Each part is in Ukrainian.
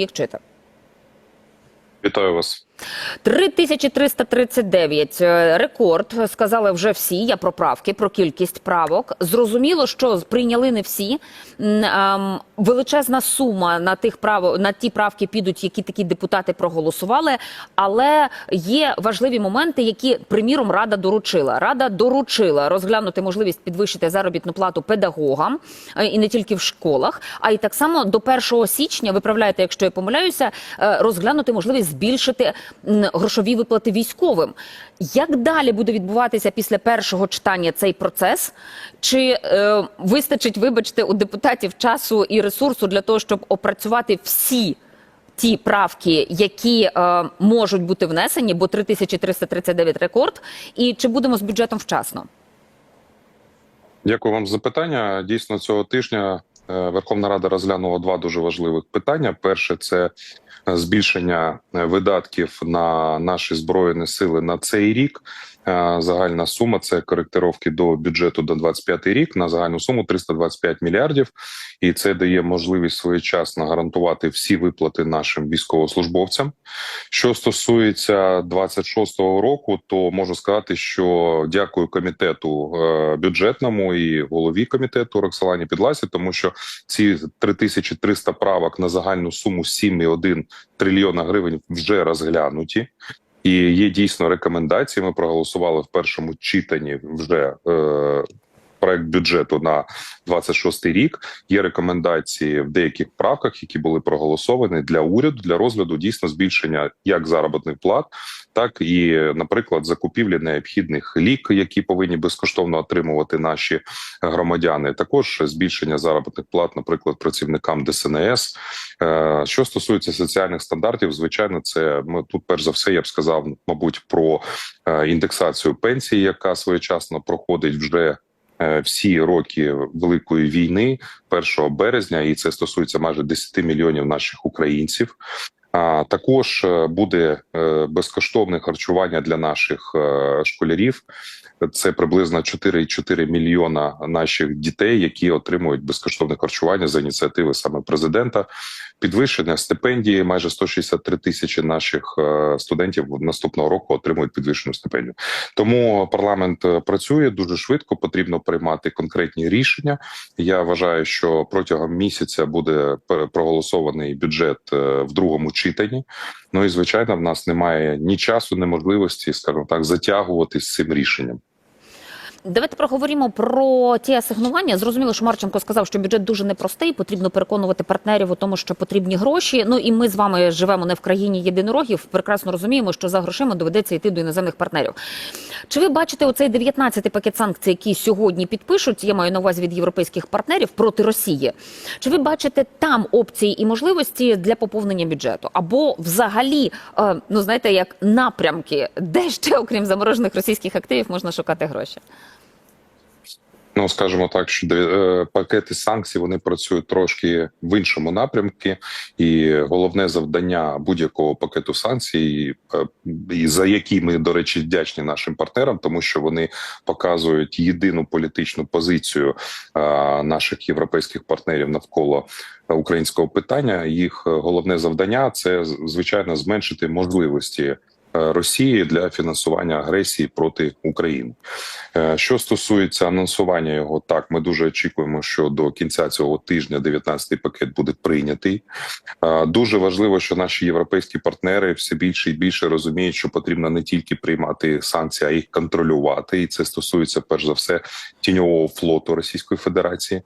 їх читав. Вітаю вас. 3339 е, рекорд сказали вже всі. Я про правки, про кількість правок. Зрозуміло, що прийняли не всі. Ем, Величезна сума на тих право на ті правки підуть, які такі депутати проголосували. Але є важливі моменти, які приміром рада доручила. Рада доручила розглянути можливість підвищити заробітну плату педагогам е, і не тільки в школах, а й так само до 1 січня, виправляйте, якщо я помиляюся, е, розглянути можливість збільшити грошові виплати військовим. Як далі буде відбуватися після першого читання цей процес? Чи е, вистачить, вибачте, у депутатів часу і ресурсу для того, щоб опрацювати всі? Ті правки, які е, можуть бути внесені, бо 3339 рекорд, і чи будемо з бюджетом вчасно? Дякую вам за запитання. Дійсно, цього тижня Верховна Рада розглянула два дуже важливих питання. Перше це е, збільшення е, видатків на наші збройні сили на цей рік. Е, Загальна сума це коректировки до бюджету до 25 рік на загальну суму 325 мільярдів, і це дає можливість своєчасно гарантувати всі виплати нашим військовослужбовцям. Що стосується 26-го року, то можу сказати, що дякую комітету е, бюджетному і голові комітету Роксолані Підласі, тому що ці 3300 правок на загальну суму 7,1 трильйона гривень вже розглянуті. І є дійсно рекомендації. Ми проголосували в першому читанні вже е, проект бюджету на 26 рік. Є рекомендації в деяких правках, які були проголосовані для уряду для розгляду дійсно збільшення як заробітних плат, так і, наприклад, закупівлі необхідних ліків, які повинні безкоштовно отримувати наші громадяни. Також збільшення заробітних плат, наприклад, працівникам ДСНС. Е, Що стосується соціальних стандартів, звичайно, це ми тут, перш за все, я б сказав, мабуть, про е, індексацію пенсії, яка своєчасно проходить вже. Е, Всі роки великої війни, 1 березня, і це стосується майже 10 мільйонів наших українців. А також е, буде е, безкоштовне харчування для наших школярів. Це приблизно 4,4 мільйона наших дітей, які отримують безкоштовне харчування за ініціативи саме президента. Підвищення стипендії майже 163 тисячі наших е, студентів наступного року отримують підвищену стипендію. Тому парламент е, працює дуже швидко. Потрібно приймати конкретні рішення. Я вважаю, що протягом місяця буде проголосований бюджет е, в другому читанні. Ну і звичайно, в нас немає ні часу, ні можливості, скажімо так, затягувати з цим рішенням. Давайте проговоримо про ті асигнування. Зрозуміло, що Марченко сказав, що бюджет дуже непростий. Потрібно переконувати партнерів у тому, що потрібні гроші. Ну і ми з вами живемо не в країні єдинорогів. Прекрасно розуміємо, що за грошима доведеться йти до іноземних партнерів. Чи ви бачите оцей 19-й пакет санкцій, який сьогодні підпишуть? Я маю на увазі від європейських партнерів проти Росії. Чи ви бачите там опції і можливості для поповнення бюджету? Або взагалі, е, ну знаєте, як напрямки, де ще окрім заморожених російських активів можна шукати гроші? Ну, скажімо так, що е, пакети санкцій вони працюють трошки в іншому напрямку, і головне завдання будь-якого пакету санкцій, е, і за які ми, до речі, вдячні нашим партнерам, тому що вони показують єдину політичну позицію е, наших європейських партнерів навколо українського питання. Їх головне завдання це звичайно зменшити можливості. Е, Росії для фінансування агресії проти України. Е, Що стосується анонсування його, так ми дуже очікуємо, що до кінця цього тижня 19-й пакет буде прийнятий. Е, Дуже важливо, що наші європейські партнери все більше і більше розуміють, що потрібно не тільки приймати санкції, а їх контролювати. І це стосується перш за все тіньового флоту Російської Федерації.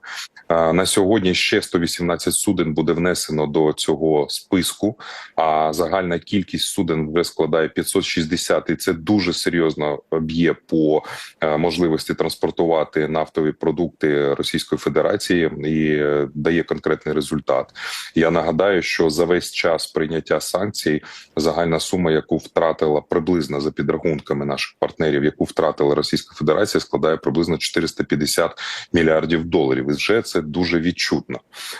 На сьогодні ще 118 суден буде внесено до цього списку. А загальна кількість суден вже складає 560, і це дуже серйозно б'є по е, можливості транспортувати нафтові продукти Російської Федерації і е, дає конкретний результат. Я нагадаю, що за весь час прийняття санкцій загальна сума, яку втратила приблизно за підрахунками наших партнерів, яку втратила Російська Федерація, складає приблизно 450 мільярдів доларів. І вже це дуже відчутно.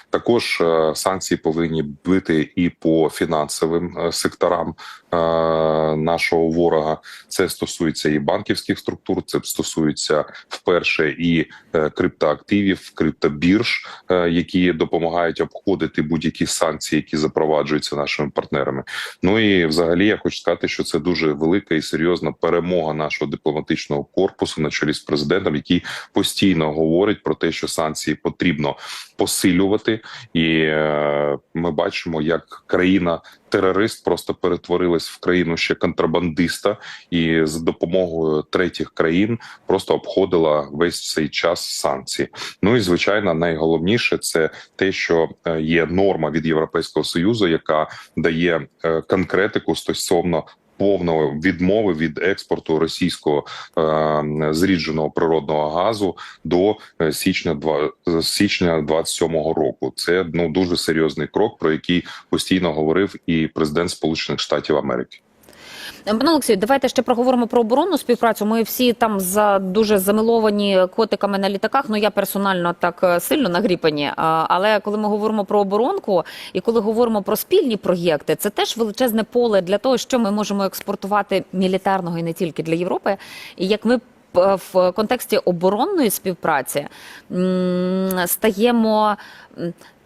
Також е, санкції повинні бити і по фінансовим секторам. Нашого ворога. Це стосується і банківських структур, це стосується вперше і е, криптоактивів, криптобірж, е, які допомагають обходити будь-які санкції, які запроваджуються нашими партнерами. Ну і взагалі я хочу сказати, що це дуже велика і серйозна перемога нашого дипломатичного корпусу на чолі з президентом, який постійно говорить про те, що санкції потрібно посилювати, і е, ми бачимо, як країна. Терорист просто перетворилась в країну ще контрабандиста, і за допомогою третіх країн просто обходила весь цей час санкції. Ну і звичайно, найголовніше це те, що е, є норма від Європейського союзу, яка дає е, конкретику стосовно. Повної відмови від експорту російського е, зрідженого природного газу до е, січня два з січня 27-го року. Це ну дуже серйозний крок, про який постійно говорив і президент Сполучених Штатів Америки. Пане Олексію, давайте ще проговоримо про оборонну співпрацю. Ми всі там за дуже замиловані котиками на літаках. Ну я персонально так е, сильно нагріпані. Але коли ми говоримо про оборонку і коли говоримо про спільні проєкти, це теж величезне поле для того, що ми можемо експортувати мілітарного і не тільки для Європи. І як ми в контексті оборонної співпраці стаємо.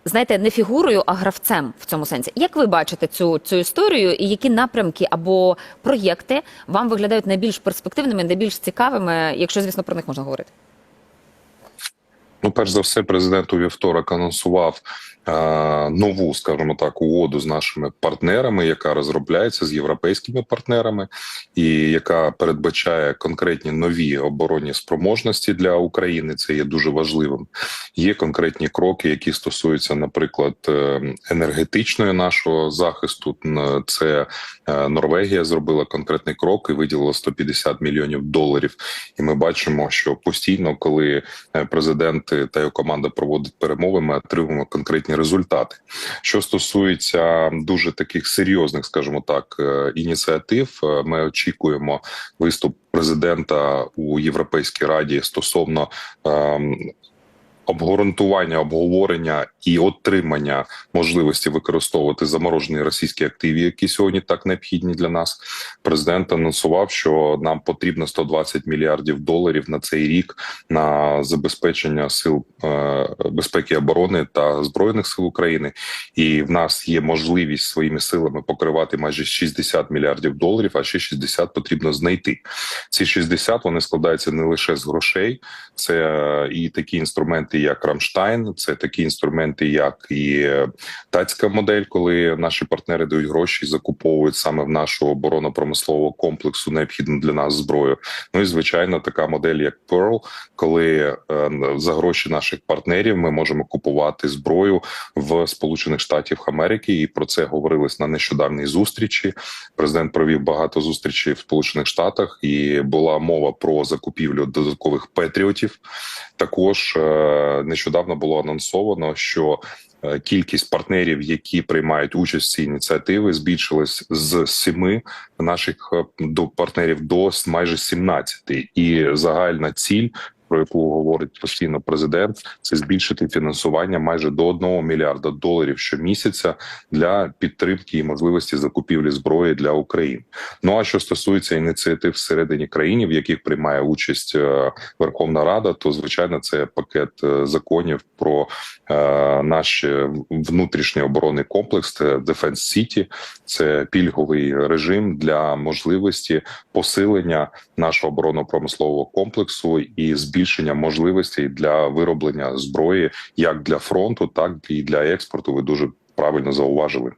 Знаєте, не фігурою, а гравцем в цьому сенсі. Як ви бачите цю, цю історію, і які напрямки або проєкти вам виглядають найбільш перспективними, найбільш цікавими, якщо звісно про них можна говорити? Ну, перш за все, президент у вівторок анонсував нову, скажімо так, угоду з нашими партнерами, яка розробляється з європейськими партнерами, і яка передбачає конкретні нові оборонні спроможності для України. Це є дуже важливим. Є конкретні кроки, які стосуються, наприклад, е, енергетичної нашого захисту. Це е, Норвегія зробила конкретний крок і виділила 150 мільйонів доларів. І ми бачимо, що постійно, коли е, президент та його команда проводить перемови, ми отримуємо конкретні результати. Що стосується дуже таких серйозних, скажімо так, е, ініціатив, е, ми очікуємо виступ президента у Європейській раді стосовно. Обґрунтування, обговорення і отримання можливості використовувати заморожені російські активи, які сьогодні так необхідні для нас. Президент анонсував, що нам потрібно 120 мільярдів доларів на цей рік на забезпечення сил е, безпеки оборони та збройних сил України. І в нас є можливість своїми силами покривати майже 60 мільярдів доларів, а ще 60 потрібно знайти. Ці 60 вони складаються не лише з грошей, це е, і такі інструменти, як Рамштайн, це такі інструменти, як і е, датська модель, коли наші партнери дають гроші і закуповують саме в нашого оборонно-промислового комплексу необхідну для нас зброю. Ну і звичайно, така модель, як Pearl, коли е, за гроші наших партнерів ми можемо купувати зброю в Сполучених Штатів Америки, і про це говорилось на нещодавній зустрічі. Президент провів багато зустрічей в Сполучених Штатах, і була мова про закупівлю додаткових петріотів. Також е, нещодавно було анонсовано, що е, кількість партнерів, які приймають участь в цій ініціативі, збільшилась з семи наших е, до партнерів до майже 17. І загальна ціль. Про яку говорить постійно президент, це збільшити фінансування майже до 1 мільярда доларів щомісяця для підтримки і можливості закупівлі зброї для України. Ну а що стосується ініціатив всередині країни, в яких приймає участь е, Верховна Рада, то звичайно це пакет е, законів про е, наш внутрішній оборонний комплекс Defense City. Це пільговий режим для можливості посилення нашого оборонно-промислового комплексу і збільшення можливостей для вироблення зброї як для фронту, так і для експорту. Ви дуже правильно зауважили.